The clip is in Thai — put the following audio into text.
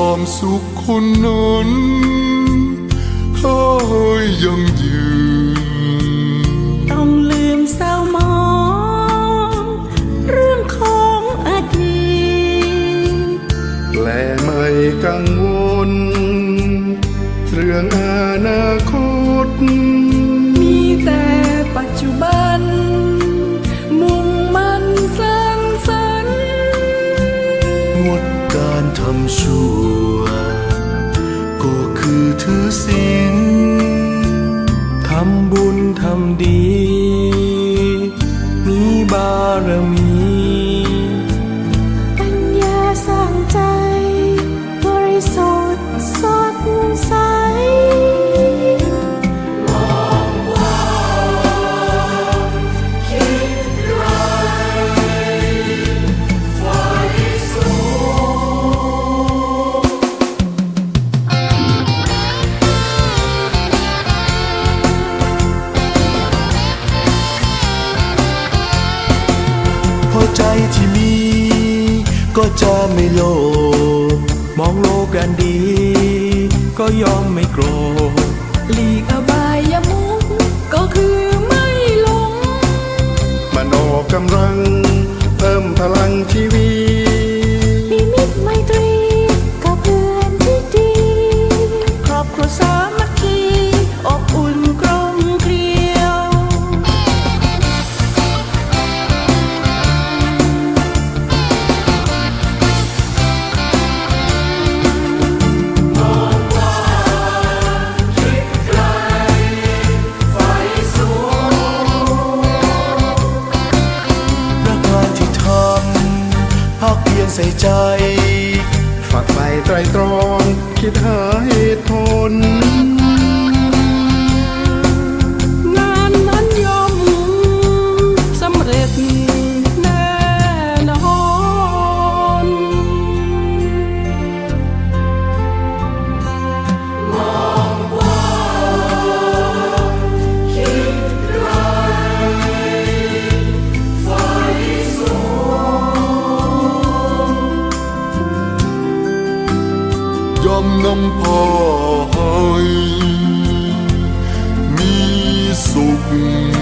ความสุขคนนั้นถ้ายังยื ก็คือถือศีลทำบุญทำดี มีบารมี้าใจที่มี ก็จะไม่โลภมองโลกกันดี ก็ยอมไม่โกรธ ใส่ใจฝากไฝ่ไตรตรอง คิดหาเหตุผลำนำพาให้มีสุข